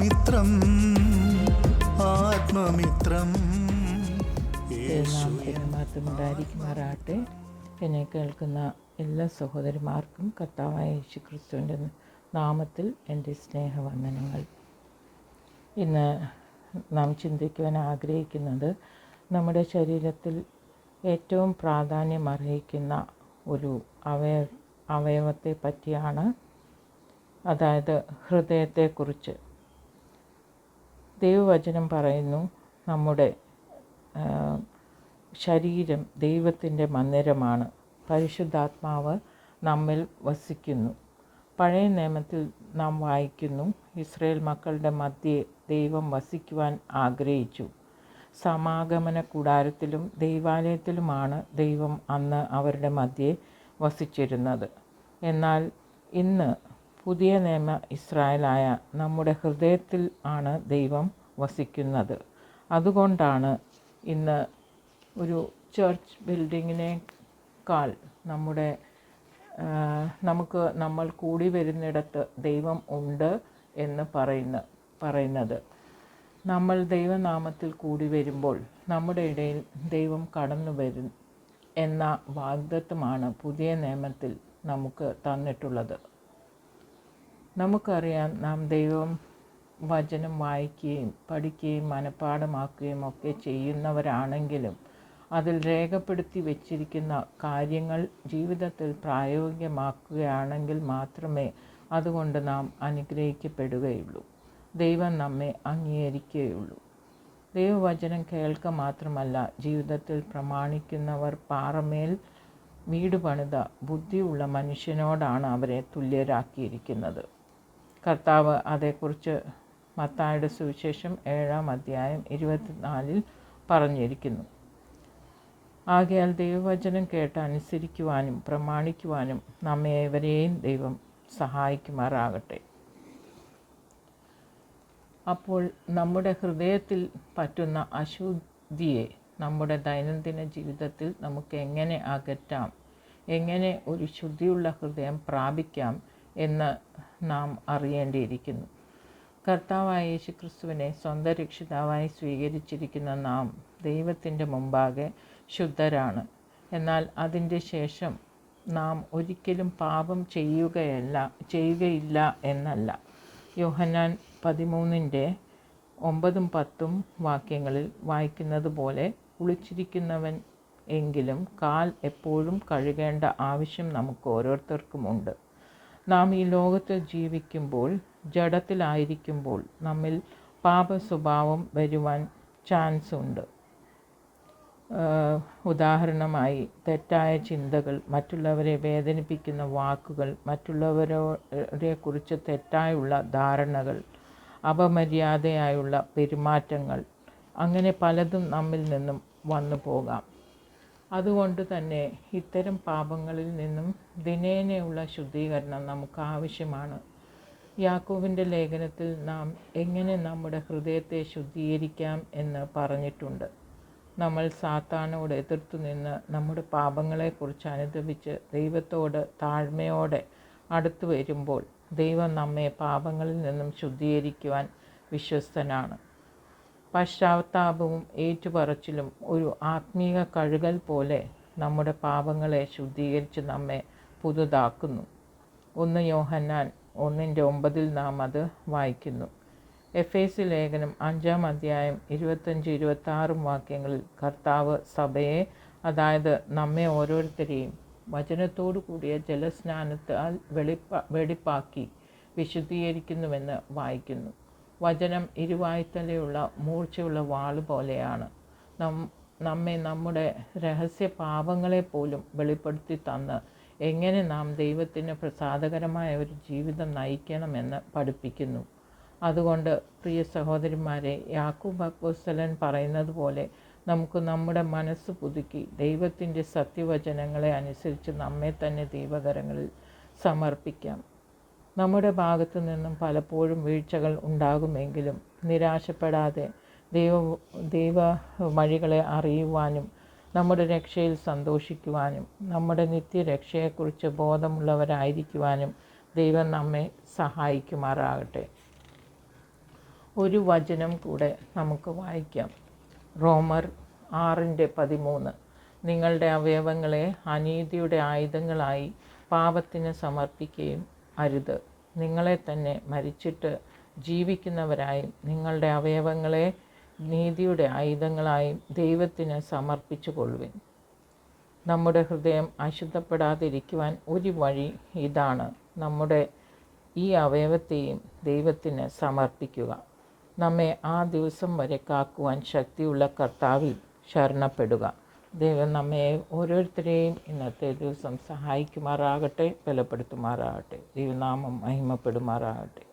ആത്മമിത്രം ആത്മമിത്രം. ഉണ്ടായിരിക്കുമാറാട്ടെ എന്നെ കേൾക്കുന്ന എല്ലാ സഹോദരിമാർക്കും കർത്താവായ യേശു ക്രിസ്തുവിന്റെ നാമത്തിൽ എന്റെ സ്നേഹവന്ദനങ്ങൾ. ഇന്ന് നാം ചിന്തിക്കുവാൻ ആഗ്രഹിക്കുന്നത് നമ്മുടെ ശരീരത്തിൽ ഏറ്റവും പ്രാധാന്യം അർഹിക്കുന്ന ഒരു അവയ അവയവത്തെ പറ്റിയാണ് അതായത് ഹൃദയത്തെക്കുറിച്ച്. ദൈവവചനം പറയുന്നു നമ്മുടെ ശരീരം ദൈവത്തിന്റെ മന്ദിരമാണ്. പരിശുദ്ധാത്മാവ് നമ്മിൽ വസിക്കുന്നു. പഴയ നിയമത്തിൽ നാം വായിക്കുന്നു ഇസ്രയേൽ മക്കളുടെ മധ്യേ ദൈവം വസിക്കുവാൻ ആഗ്രഹിച്ചു. സമാഗമന കൂടാരത്തിലും ദൈവാലയത്തിലുമാണ് ദൈവം അന്ന് അവരുടെ മധ്യേ വസിച്ചിരുന്നത്. എന്നാൽ ഇന്ന് പുതിയ നിയമ ഇസ്രായേലായ നമ്മുടെ ഹൃദയത്തിൽ ആണ് ദൈവം വസിക്കുന്നത്. അതുകൊണ്ടാണ് ഇന്ന് ഒരു ചർച്ച് ബിൽഡിങ്ങിനേക്കാൾ നമ്മുടെ നമുക്ക് നമ്മൾ കൂടി വരുന്നിടത്ത് ദൈവം ഉണ്ട് എന്ന് പറയുന്ന പറയുന്നത്. നമ്മൾ ദൈവനാമത്തിൽ കൂടി വരുമ്പോൾ നമ്മുടെ ഇടയിൽ ദൈവം കടന്നു വരും എന്ന വാഗ്ദത്വമാണ് പുതിയ നിയമത്തിൽ നമുക്ക് തന്നിട്ടുള്ളത്. നമുക്കറിയാം നാം ദൈവം വചനം വായിക്കുകയും പഠിക്കുകയും മനഃപ്പാടമാക്കുകയും ഒക്കെ ചെയ്യുന്നവരാണെങ്കിലും അതിൽ രേഖപ്പെടുത്തി വച്ചിരിക്കുന്ന കാര്യങ്ങൾ ജീവിതത്തിൽ പ്രായോഗികമാക്കുകയാണെങ്കിൽ മാത്രമേ അതുകൊണ്ട് നാം അനുഗ്രഹിക്കപ്പെടുകയുള്ളൂ. ദൈവം നമ്മെ അംഗീകരിക്കുകയുള്ളൂ. ദൈവവചനം കേൾക്ക മാത്രമല്ല ജീവിതത്തിൽ പ്രമാണിക്കുന്നവർ പാറമേൽ വീട് പണിത ബുദ്ധിയുള്ള മനുഷ്യനോടാണ് അവരെ തുല്യരാക്കിയിരിക്കുന്നത്. കർത്താവ് അതേക്കുറിച്ച് മത്തായുടെ സുവിശേഷം ഏഴാം അധ്യായം ഇരുപത്തിനാലിൽ പറഞ്ഞിരിക്കുന്നു. ആകയാൽ ദൈവവചനം കേട്ട് അനുസരിക്കുവാനും പ്രമാണിക്കുവാനും നമ്മെ ഏവരെയും ദൈവം സഹായിക്കുമാറാകട്ടെ. അപ്പോൾ നമ്മുടെ ഹൃദയത്തിൽ പറ്റുന്ന അശുദ്ധിയെ നമ്മുടെ ദൈനംദിന ജീവിതത്തിൽ നമുക്ക് എങ്ങനെ അകറ്റാം? എങ്ങനെ ഒരു ശുദ്ധിയുള്ള ഹൃദയം പ്രാപിക്കാം? എന്ന് നാം അറിയേണ്ടിയിരിക്കുന്നു. കർത്താവായ യേശു ക്രിസ്തുവിനെ സ്വന്തം രക്ഷിതാവായി സ്വീകരിച്ചിരിക്കുന്ന നാം ദൈവത്തിന്റെ മുമ്പാകെ ശുദ്ധരാണ്. എന്നാൽ അതിന്റെ ശേഷം നാം ഒരിക്കലും പാപം ചെയ്യുകയല്ല ചെയ്യുകയില്ല എന്നല്ല. യോഹന്നാൻ പതിമൂന്നിന്റെ ഒമ്പതും പത്തും വാക്യങ്ങളിൽ വായിക്കുന്നത് പോലെ കുളിച്ചിരിക്കുന്നവൻ എങ്കിലും കാൽ എപ്പോഴും കഴുകേണ്ട ആവശ്യം നമുക്ക് ഓരോരുത്തർക്കുമുണ്ട് നാം ഈ ലോകത്ത് ജീവിക്കുമ്പോൾ ജഡത്തിലായിരിക്കുമ്പോൾ നമ്മിൽ പാപ സ്വഭാവം വരുവാൻ ചാൻസ് ഉണ്ട്. ഉദാഹരണമായി തെറ്റായ ചിന്തകൾ മറ്റുള്ളവരെ വേദനിപ്പിക്കുന്ന വാക്കുകൾ മറ്റുള്ളവരെ കുറിച്ച് തെറ്റായുള്ള ധാരണകൾ അപമര്യാദയായുള്ള പെരുമാറ്റങ്ങൾ അങ്ങനെ പലതും നമ്മിൽ നിന്നും വന്നു പോകാം. അതുകൊണ്ട് തന്നെ ഇത്തരം പാപങ്ങളിൽ നിന്നും ദിനേനയുള്ള ശുദ്ധീകരണം നമുക്ക് ആവശ്യമാണ്. യാക്കോവിന്റെ ലേഖനത്തിൽ നാം എങ്ങനെ നമ്മുടെ ഹൃദയത്തെ ശുദ്ധീകരിക്കാം എന്ന് പറഞ്ഞിട്ടുണ്ട്. നമ്മൾ സാത്താനോട് എതിർത്തു നിന്ന് നമ്മുടെ പാപങ്ങളെക്കുറിച്ച് അനുദപിച്ച് ദൈവത്തോട് താഴ്മയോടെ അടുത്തു വരുമ്പോൾ ദൈവം നമ്മെ പാപങ്ങളിൽ നിന്നും ശുദ്ധീകരിക്കുവാൻ വിശ്വസ്തനാണ്. പശ്ചാത്താപവും ഏറ്റുപറച്ചിലും ഒരു ആത്മീയ കഴുകൽ പോലെ നമ്മുടെ പാപങ്ങളെ ശുദ്ധീകരിച്ച് നമ്മെ പുതുതാക്കുന്നു. ഒന്ന് യോഹന്നാൻ ഒന്നിന്റെ ഒമ്പതിൽ നാം അത് വായിക്കുന്നു. എഫ് എ സി ലേഖനം അഞ്ചാം അധ്യായം ഇരുപത്തഞ്ച് ഇരുപത്താറും വാക്യങ്ങളിൽ കർത്താവ് സഭയെ അതായത് നമ്മെ ഓരോരുത്തരെയും വചനത്തോടു കൂടിയ ജലസ്നാനത്താൽ വെളിപ്പ വെടിപ്പാക്കി വിശുദ്ധീകരിക്കുന്നുവെന്ന് വായിക്കുന്നു. വചനം ഇരുവായ്ത്തലയുള്ള മൂർച്ചയുള്ള വാൾ പോലെയാണ്. നം നമ്മെ നമ്മുടെ രഹസ്യ പാപങ്ങളെ പോലും വെളിപ്പെടുത്തി തന്ന് എങ്ങനെ നാം ദൈവത്തിന് പ്രസാദകരമായ ഒരു ജീവിതം നയിക്കണമെന്ന് പഠിപ്പിക്കുന്നു. അതുകൊണ്ട് പ്രിയ സഹോദരിമാരെ യാക്കൂബ് അപ്പോസ്തലൻ പറയുന്നത് പോലെ നമുക്ക് നമ്മുടെ മനസ്സ് പുതുക്കി ദൈവത്തിന്റെ സത്യവചനങ്ങളെ അനുസരിച്ച് നമ്മെ തന്നെ ദൈവകരങ്ങളിൽ സമർപ്പിക്കാം. നമ്മുടെ ഭാഗത്തു നിന്നും പലപ്പോഴും വീഴ്ചകൾ ഉണ്ടാകുമെങ്കിലും നിരാശപ്പെടാതെ ദൈവ ദൈവ വഴികളെ അറിയുവാനും നമ്മുടെ രക്ഷയിൽ സന്തോഷിക്കുവാനും നമ്മുടെ നിത്യരക്ഷയെക്കുറിച്ച് ബോധമുള്ളവരായിരിക്കുവാനും ദൈവം നമ്മെ സഹായിക്കുമാറാകട്ടെ. ഒരു വചനം കൂടെ നമുക്ക് വായിക്കാം. റോമർ ആറിന്റെ പതിമൂന്ന്. നിങ്ങളുടെ അവയവങ്ങളെ അനീതിയുടെ ആയുധങ്ങളായി പാപത്തിന് സമർപ്പിക്കുകയും അരുത്. നിങ്ങളെ തന്നെ മരിച്ചിട്ട് ജീവിക്കുന്നവരായും നിങ്ങളുടെ അവയവങ്ങളെ നീതിയുടെ ആയുധങ്ങളായും ദൈവത്തിന് സമർപ്പിച്ചു കൊള്ളുവിൻ. നമ്മുടെ ഹൃദയം അശുദ്ധപ്പെടാതിരിക്കുവാൻ ഒരു വഴി ഇതാണ്. നമ്മുടെ ഈ അവയവത്തെയും ദൈവത്തിന് സമർപ്പിക്കുക. നമ്മെ ആ ദിവസം വരെ കാക്കുവാൻ ശക്തിയുള്ള കർത്താവിൽ ശരണപ്പെടുക. ദൈവം നമ്മെ ഓരോരുത്തരെയും ഇന്നത്തെ ദിവസം സഹായിക്കുമാറാകട്ടെ ബലപ്പെടുത്തുമാറാകട്ടെ. ദൈവനാമം മഹിമപ്പെടുമാറാകട്ടെ.